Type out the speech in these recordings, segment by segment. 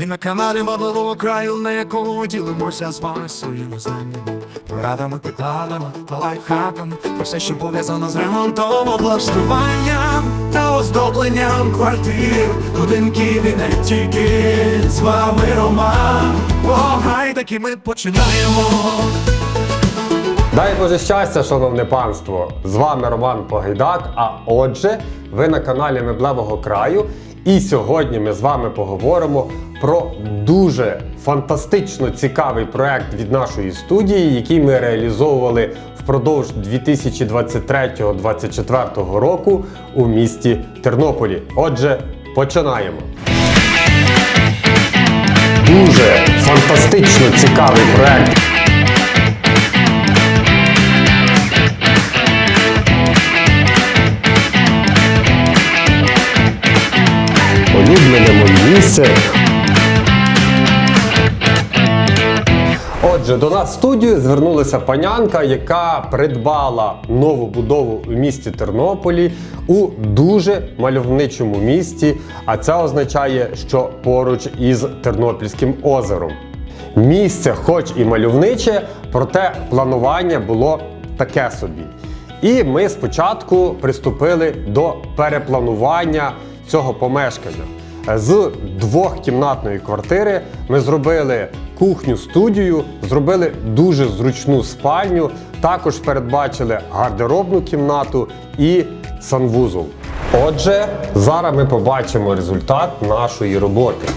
Ми на каналі Малого краю, на якому ділимося з вами своїми знаннями, порадами, прикладами та лайфхаками про все, що пов'язано з ремонтом, облаштуванням та оздобленням квартир, будинків і не тільки з вами Роман. О, гай, таки ми починаємо. Дай Боже щастя, шановне панство! З вами Роман Погайдак. А отже, ви на каналі Меблевого краю. І сьогодні ми з вами поговоримо про дуже фантастично цікавий проект від нашої студії, який ми реалізовували впродовж 2023-2024 року у місті Тернополі. Отже, починаємо. Дуже фантастично цікавий проект місце. Отже, до нас в студію звернулася панянка, яка придбала нову будову у місті Тернополі у дуже мальовничому місті. А це означає, що поруч із Тернопільським озером. Місце, хоч і мальовниче, проте планування було таке собі. І ми спочатку приступили до перепланування цього помешкання. З двохкімнатної квартири ми зробили кухню студію, зробили дуже зручну спальню, також передбачили гардеробну кімнату і санвузол. Отже, зараз ми побачимо результат нашої роботи.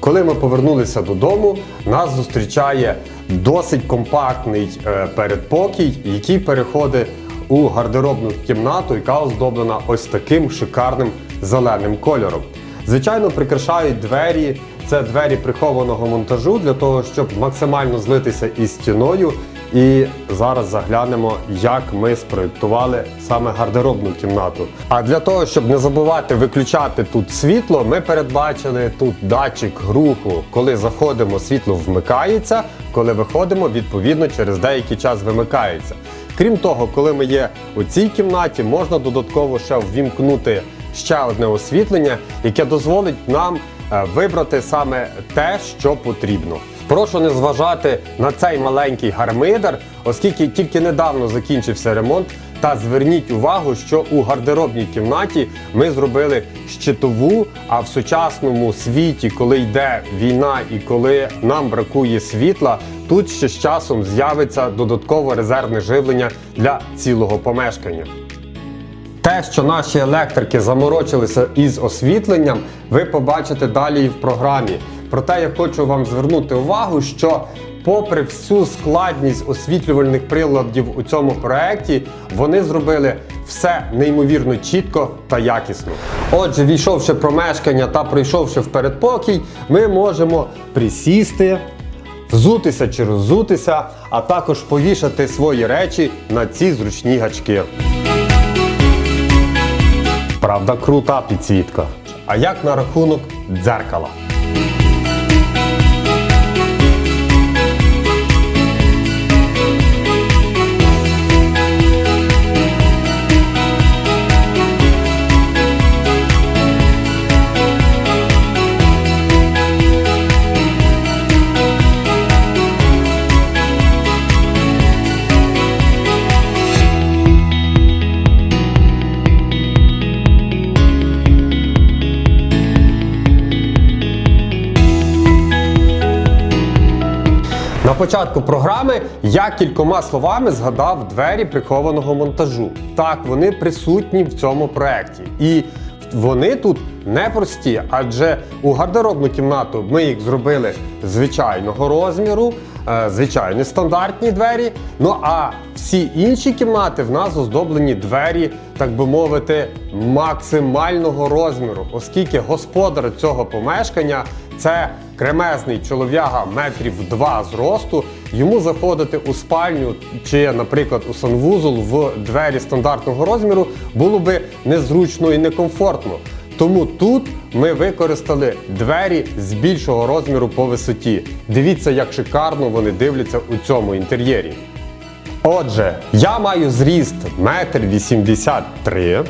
Коли ми повернулися додому, нас зустрічає досить компактний е, передпокій, який переходить у гардеробну кімнату, яка оздоблена ось таким шикарним зеленим кольором. Звичайно, прикрашають двері. Це двері прихованого монтажу для того, щоб максимально злитися із стіною. І зараз заглянемо, як ми спроєктували саме гардеробну кімнату. А для того, щоб не забувати виключати тут світло, ми передбачили тут датчик руху. Коли заходимо, світло вмикається, коли виходимо, відповідно через деякий час вимикається. Крім того, коли ми є у цій кімнаті, можна додатково ще ввімкнути ще одне освітлення, яке дозволить нам е, вибрати саме те, що потрібно. Прошу не зважати на цей маленький гармидер, оскільки тільки недавно закінчився ремонт. Та зверніть увагу, що у гардеробній кімнаті ми зробили щитову. А в сучасному світі, коли йде війна і коли нам бракує світла, тут ще з часом з'явиться додаткове резервне живлення для цілого помешкання. Те, що наші електрики заморочилися із освітленням, ви побачите далі і в програмі. Проте я хочу вам звернути увагу, що попри всю складність освітлювальних приладів у цьому проєкті, вони зробили все неймовірно чітко та якісно. Отже, війшовши промешкання та пройшовши в передпокій, ми можемо присісти, взутися чи роззутися, а також повішати свої речі на ці зручні гачки. Правда, крута підсвітка. А як на рахунок дзеркала? Початку програми я кількома словами згадав двері прихованого монтажу. Так, вони присутні в цьому проєкті. І вони тут непрості, адже у гардеробну кімнату ми їх зробили звичайного розміру, е, звичайні стандартні двері. Ну а всі інші кімнати в нас оздоблені двері, так би мовити, максимального розміру, оскільки господар цього помешкання це кремезний чолов'яга метрів два зросту. Йому заходити у спальню чи, наприклад, у санвузол в двері стандартного розміру було би незручно і некомфортно. Тому тут ми використали двері з більшого розміру по висоті. Дивіться, як шикарно вони дивляться у цьому інтер'єрі. Отже, я маю зріст 1,83 м,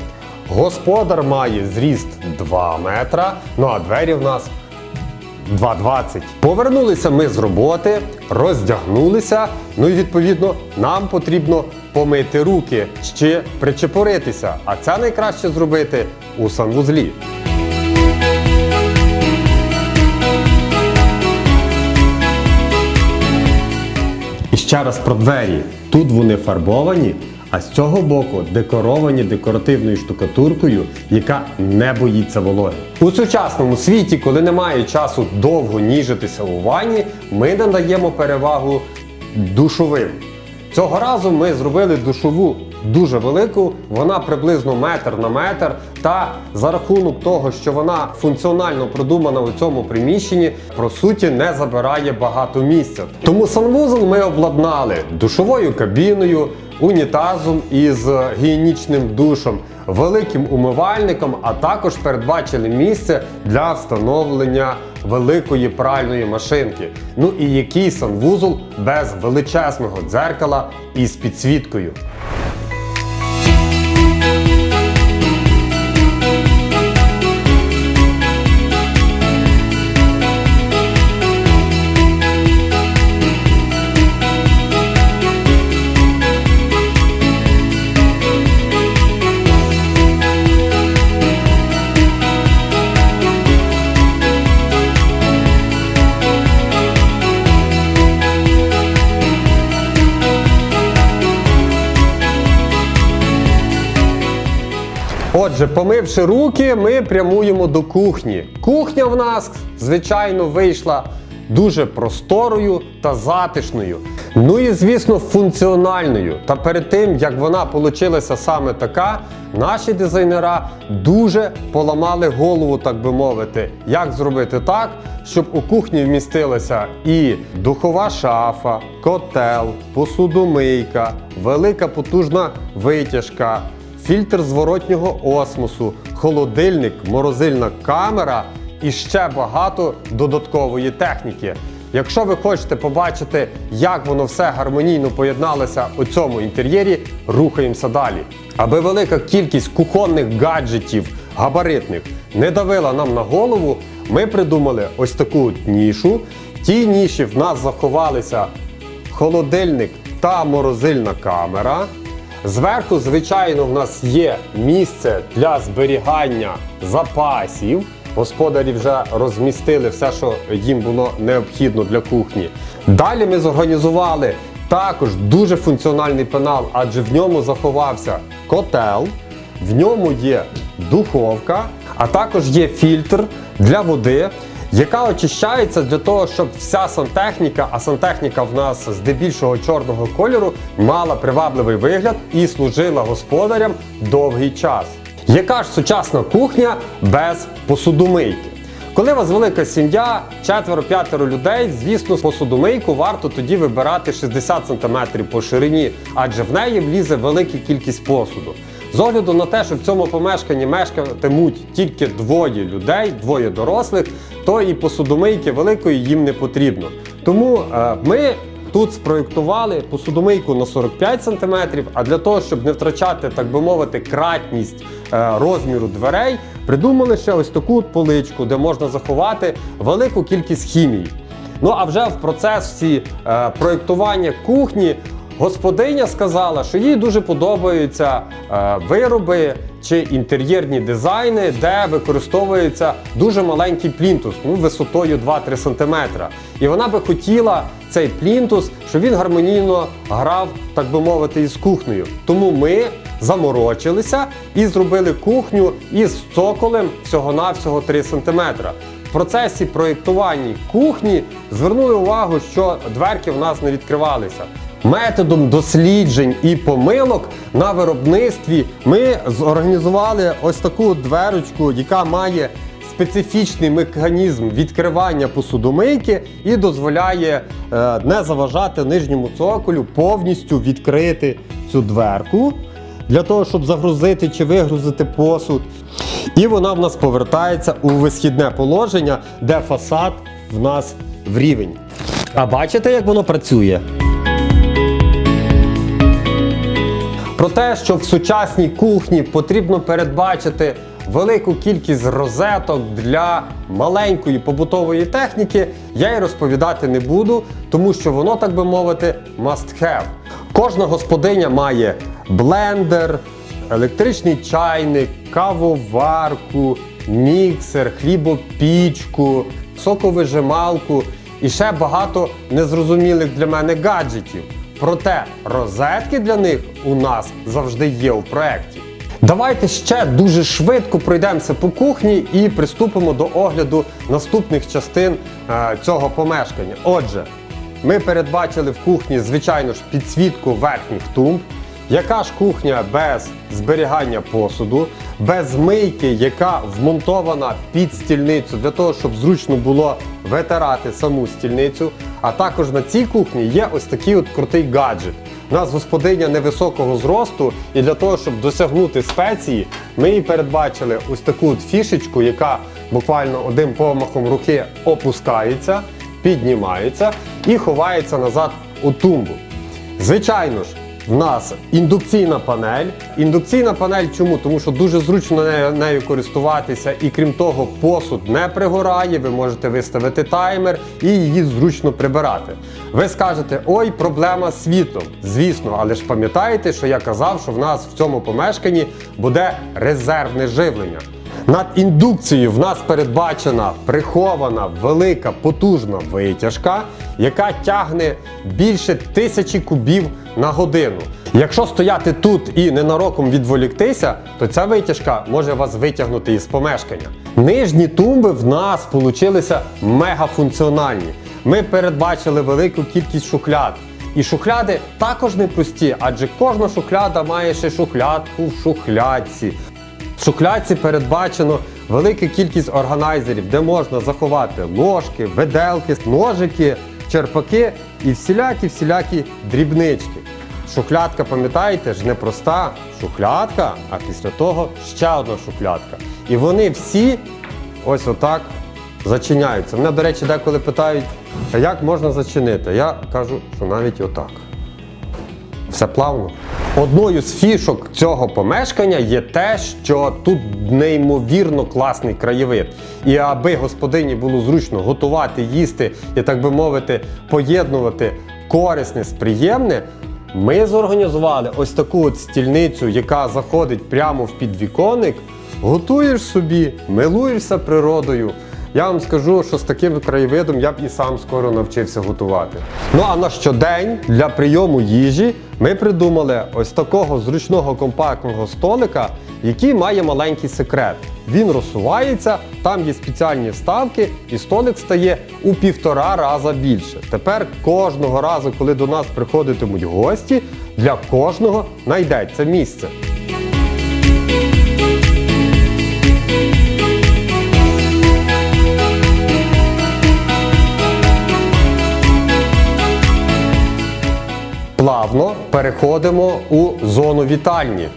господар має зріст 2 метра, ну а двері в нас 2.20. Повернулися ми з роботи, роздягнулися. Ну і відповідно нам потрібно помити руки, ще причепуритися. А це найкраще зробити у санвузлі. І ще раз про двері. Тут вони фарбовані, а з цього боку декоровані декоративною штукатуркою, яка не боїться вологи. У сучасному світі, коли немає часу довго ніжитися у ванні, ми надаємо перевагу душовим. Цього разу ми зробили душову дуже велику, вона приблизно метр на метр. Та за рахунок того, що вона функціонально продумана у цьому приміщенні, по суті не забирає багато місця. Тому санвузол ми обладнали душовою кабіною, унітазом із гігієнічним душем, великим умивальником, а також передбачили місце для встановлення великої пральної машинки. Ну і який санвузол без величезного дзеркала із підсвіткою. Отже, помивши руки, ми прямуємо до кухні. Кухня в нас, звичайно, вийшла дуже просторою та затишною. Ну і звісно, функціональною. Та перед тим, як вона получилася саме така, наші дизайнера дуже поламали голову, так би мовити, як зробити так, щоб у кухні вмістилася і духова шафа, котел, посудомийка, велика потужна витяжка фільтр зворотнього осмосу, холодильник, морозильна камера і ще багато додаткової техніки. Якщо ви хочете побачити, як воно все гармонійно поєдналося у цьому інтер'єрі, рухаємося далі. Аби велика кількість кухонних гаджетів габаритних не давила нам на голову, ми придумали ось таку нішу. В тій ніші в нас заховалися холодильник та морозильна камера. Зверху, звичайно, в нас є місце для зберігання запасів. Господарі вже розмістили все, що їм було необхідно для кухні. Далі ми зорганізували також дуже функціональний пенал, адже в ньому заховався котел, в ньому є духовка, а також є фільтр для води, яка очищається для того, щоб вся сантехніка, а сантехніка в нас здебільшого чорного кольору, мала привабливий вигляд і служила господарям довгий час. Яка ж сучасна кухня без посудомийки? Коли у вас велика сім'я, четверо-п'ятеро людей, звісно, посудомийку варто тоді вибирати 60 см по ширині, адже в неї влізе велика кількість посуду. З огляду на те, що в цьому помешканні мешкатимуть тільки двоє людей, двоє дорослих, то і посудомийки великої їм не потрібно. Тому е, ми тут спроєктували посудомийку на 45 см, а для того, щоб не втрачати, так би мовити, кратність е, розміру дверей, придумали ще ось таку поличку, де можна заховати велику кількість хімії. Ну а вже в процесі е, проєктування кухні господиня сказала, що їй дуже подобаються е, вироби чи інтер'єрні дизайни, де використовується дуже маленький плінтус, ну, висотою 2-3 см. І вона би хотіла цей плінтус, щоб він гармонійно грав, так би мовити, із кухнею. Тому ми заморочилися і зробили кухню із цоколем всього-навсього 3 см. В процесі проєктування кухні звернули увагу, що дверки в нас не відкривалися. Методом досліджень і помилок на виробництві ми зорганізували ось таку дверочку, яка має специфічний механізм відкривання посудомийки і дозволяє е, не заважати нижньому цоколю повністю відкрити цю дверку для того, щоб загрузити чи вигрузити посуд. І вона в нас повертається у висхідне положення, де фасад в нас в рівень. А бачите, як воно працює? Про те, що в сучасній кухні потрібно передбачити велику кількість розеток для маленької побутової техніки, я й розповідати не буду, тому що воно, так би мовити, must have. Кожна господиня має блендер, електричний чайник, кавоварку, міксер, хлібопічку, соковижималку і ще багато незрозумілих для мене гаджетів. Проте розетки для них у нас завжди є у проєкті. Давайте ще дуже швидко пройдемося по кухні і приступимо до огляду наступних частин е, цього помешкання. Отже, ми передбачили в кухні, звичайно ж, підсвітку верхніх тумб. Яка ж кухня без зберігання посуду, без мийки, яка вмонтована під стільницю для того, щоб зручно було витирати саму стільницю. А також на цій кухні є ось такий от крутий гаджет. У нас господиня невисокого зросту, і для того, щоб досягнути спеції, ми їй передбачили ось таку от фішечку, яка буквально одним помахом руки опускається, піднімається і ховається назад у тумбу. Звичайно ж, в нас індукційна панель. Індукційна панель чому? Тому що дуже зручно нею, нею користуватися, і крім того, посуд не пригорає. Ви можете виставити таймер і її зручно прибирати. Ви скажете, ой, проблема з світлом. Звісно, але ж пам'ятаєте, що я казав, що в нас в цьому помешканні буде резервне живлення. Над індукцією в нас передбачена прихована велика потужна витяжка, яка тягне більше тисячі кубів на годину. Якщо стояти тут і ненароком відволіктися, то ця витяжка може вас витягнути із помешкання. Нижні тумби в нас получилися мегафункціональні. Ми передбачили велику кількість шухляд. І шухляди також не прості, адже кожна шухляда має ще шухлядку в шухлядці. В шухлядці передбачено велика кількість органайзерів, де можна заховати ложки, виделки, ножики, черпаки і всілякі-всілякі дрібнички. Шухлядка, пам'ятаєте, ж не проста шухлядка, а після того ще одна шухлядка. І вони всі ось отак зачиняються. Мене, до речі, деколи питають, як можна зачинити? Я кажу, що навіть отак. Все плавно. Одною з фішок цього помешкання є те, що тут неймовірно класний краєвид. І аби господині було зручно готувати, їсти і, так би мовити, поєднувати корисне з приємне, ми зорганізували ось таку от стільницю, яка заходить прямо в підвіконник. Готуєш собі, милуєшся природою. Я вам скажу, що з таким краєвидом я б і сам скоро навчився готувати. Ну а на щодень для прийому їжі ми придумали ось такого зручного компактного столика, який має маленький секрет. Він розсувається, там є спеціальні вставки, і столик стає у півтора раза більше. Тепер кожного разу, коли до нас приходитимуть гості, для кожного знайдеться місце. Плавно переходимо у зону вітальні, е,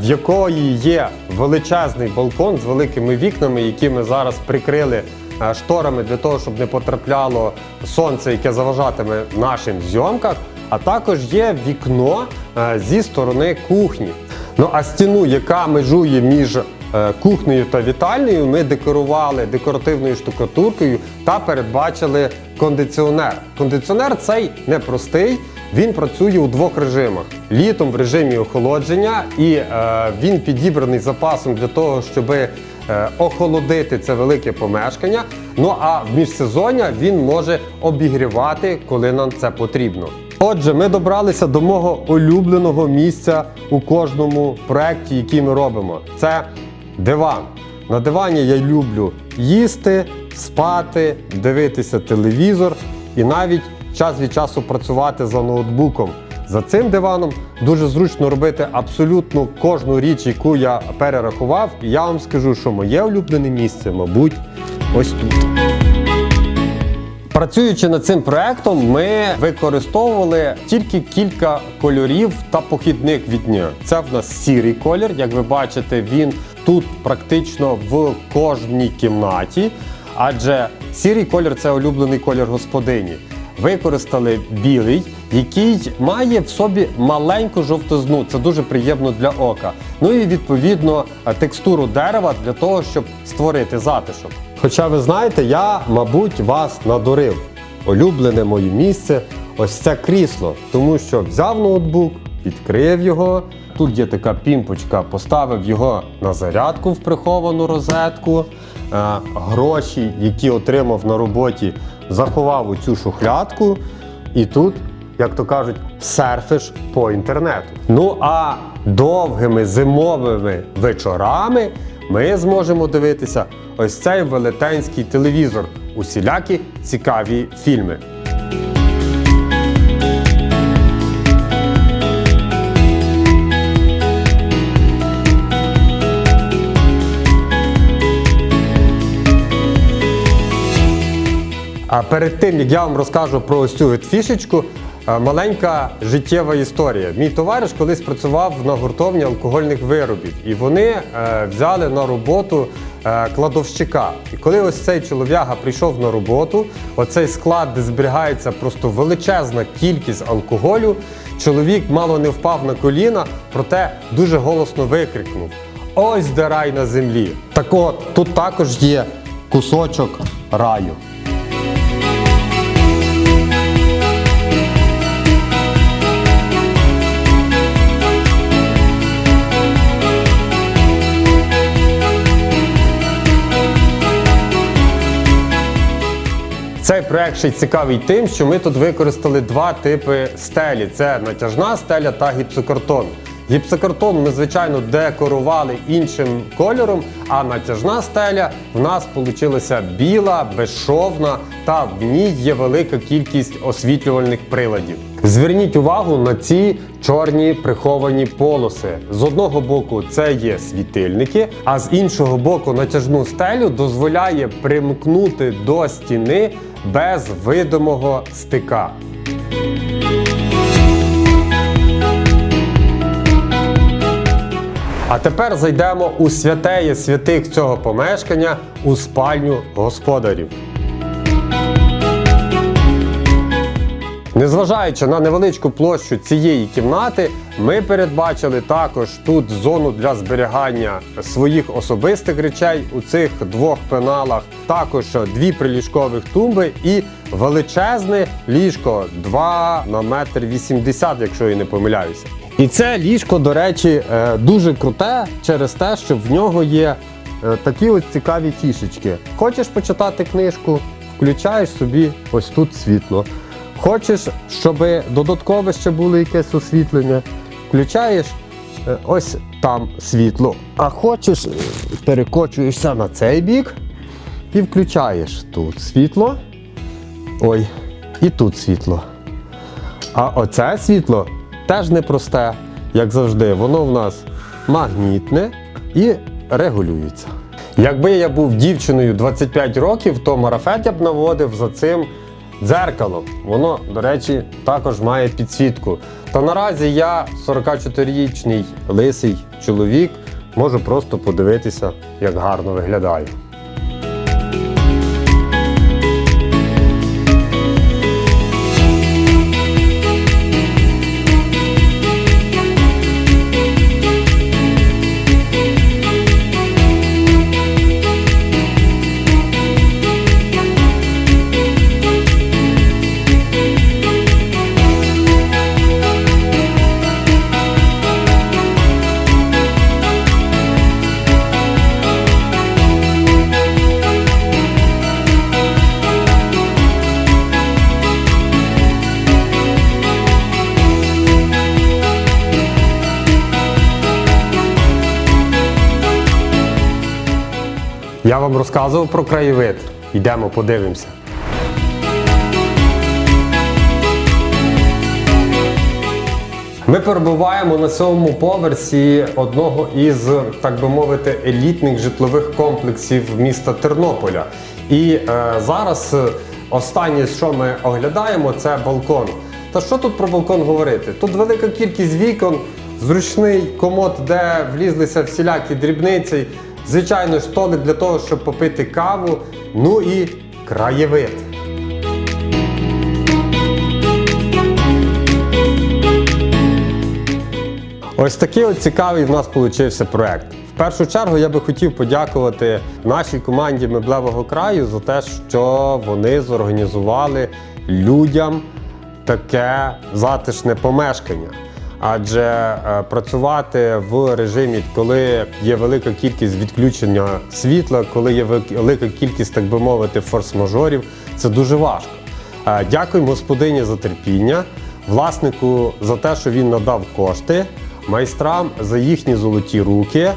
в якої є величезний балкон з великими вікнами, які ми зараз прикрили е, шторами для того, щоб не потрапляло сонце, яке заважатиме нашим зйомках. А також є вікно е, зі сторони кухні. Ну а стіну, яка межує між кухнею та вітальнею, ми декорували декоративною штукатуркою та передбачили кондиціонер. Кондиціонер цей непростий. Він працює у двох режимах: літом в режимі охолодження, і е, він підібраний запасом для того, щоб е, охолодити це велике помешкання. Ну а в міжсезоння він може обігрівати, коли нам це потрібно. Отже, ми добралися до мого улюбленого місця у кожному проєкті, який ми робимо. Це диван. На дивані я люблю їсти, спати, дивитися телевізор і навіть час від часу працювати за ноутбуком. За цим диваном дуже зручно робити абсолютно кожну річ, яку я перерахував. І я вам скажу, що моє улюблене місце, мабуть, ось тут. Працюючи над цим проектом, ми використовували тільки кілька кольорів та похідних від нього. Це в нас сірий колір. Як ви бачите, він тут практично в кожній кімнаті, адже сірий колір це улюблений колір господині. Використали білий, який має в собі маленьку жовтизну. Це дуже приємно для ока. Ну і відповідно е, текстуру дерева для того, щоб створити затишок. Хоча ви знаєте, я, мабуть, вас надурив. Улюблене моє місце ось це крісло, тому що взяв ноутбук, відкрив його. Тут є така пімпочка, поставив його на зарядку в приховану розетку. Е, гроші, які отримав на роботі, заховав у цю шухлядку. І тут, як то кажуть, серфиш по інтернету. Ну а довгими зимовими вечорами ми зможемо дивитися ось цей велетенський телевізор, усілякі цікаві фільми. Перед тим як я вам розкажу про ось цю фішечку, е, маленька життєва історія. Мій товариш колись працював на гуртовні алкогольних виробів, і вони е, взяли на роботу е, кладовщика. І коли ось цей чолов'яга прийшов на роботу, оцей склад, де зберігається просто величезна кількість алкоголю, чоловік мало не впав на коліна, проте дуже голосно викрикнув: Ось де рай на землі! Так от тут також є кусочок раю. Проект ще й цікавий тим, що ми тут використали два типи стелі: це натяжна стеля та гіпсокартон. Гіпсокартон ми, звичайно, декорували іншим кольором, а натяжна стеля в нас вийшла біла, безшовна, та в ній є велика кількість освітлювальних приладів. Зверніть увагу на ці чорні приховані полоси. З одного боку це є світильники, а з іншого боку натяжну стелю дозволяє примкнути до стіни без видимого стика. А тепер зайдемо у святеє святих цього помешкання у спальню господарів. Незважаючи на невеличку площу цієї кімнати, ми передбачили також тут зону для зберігання своїх особистих речей у цих двох пеналах. Також дві приліжкових тумби і величезне ліжко 2 на метр 80, якщо я не помиляюся. І це ліжко, до речі, е, дуже круте через те, що в нього є е, такі ось цікаві фішечки. Хочеш почитати книжку, включаєш собі ось тут світло. Хочеш, щоб додаткове ще було якесь освітлення, включаєш е, ось там світло. А хочеш, е, перекочуєшся на цей бік і включаєш тут світло. Ой, і тут світло. А оце світло теж непросте, як завжди. Воно в нас магнітне і регулюється. Якби я був дівчиною 25 років, то марафет я б наводив за цим дзеркалом. Воно, до речі, також має підсвітку. Та наразі я 44-річний лисий чоловік, можу просто подивитися, як гарно виглядаю. Я вам розказував про краєвид. Йдемо подивимося. Ми перебуваємо на сьомому поверсі одного із, так би мовити, елітних житлових комплексів міста Тернополя. І е, зараз останнє, що ми оглядаємо, це балкон. Та що тут про балкон говорити? Тут велика кількість вікон, зручний комод, де влізлися всілякі дрібниці. Звичайно ж, тоник для того, щоб попити каву. Ну і краєвид. Ось такий от цікавий в нас получився проект. В першу чергу я би хотів подякувати нашій команді меблевого краю за те, що вони зорганізували людям таке затишне помешкання. Адже е, працювати в режимі, коли є велика кількість відключення світла, коли є велика кількість, так би мовити, форс-мажорів, це дуже важко. Е, Дякуємо господині за терпіння, власнику за те, що він надав кошти, майстрам за їхні золоті руки,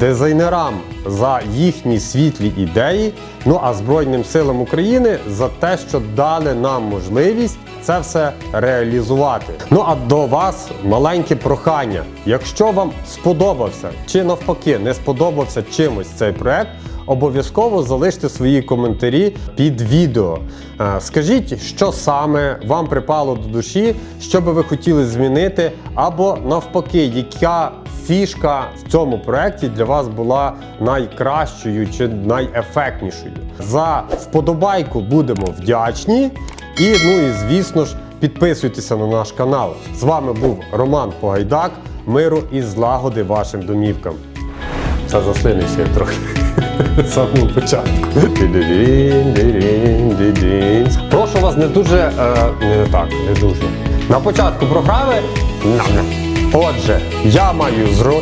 дизайнерам за їхні світлі ідеї. Ну а Збройним силам України за те, що дали нам можливість це все реалізувати. Ну а до вас маленьке прохання. Якщо вам сподобався чи навпаки не сподобався чимось цей проект. Обов'язково залиште свої коментарі під відео. Е, Скажіть, що саме вам припало до душі, що би ви хотіли змінити, або навпаки, яка фішка в цьому проєкті для вас була найкращою чи найефектнішою. За вподобайку будемо вдячні. І ну і звісно ж, підписуйтеся на наш канал. З вами був Роман Погайдак. Миру і злагоди вашим домівкам. Це заслинився трохи. Самого початку. Прошу вас не дуже. Е, не так, не дуже. На початку програми. Отже, я маю зро...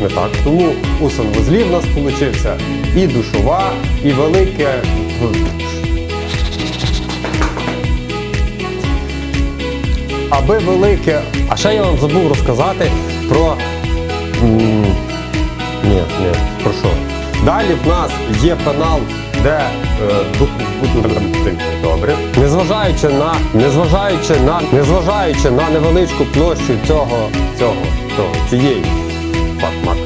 не так. Тому у санвузлі в нас получився і душова, і велике. Аби велике. А ще я вам забув розказати про. ні, ні, про що? Далі в нас є канал, де е, добре. Незважаючи на незважаючи на незважаючи на невеличку площу цього цього, цього цієї факмак.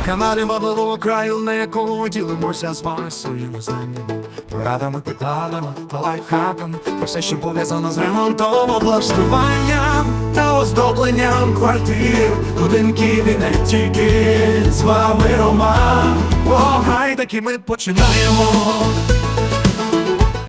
Ми каналі Меблевого краю, на якому ділимося з вами своїми знаннями, порадами, прикладами та лайфхаками про все, що пов'язано з ремонтом, облаштуванням та оздобленням квартир, будинків і не тільки з вами Роман. О, гай, таки ми починаємо.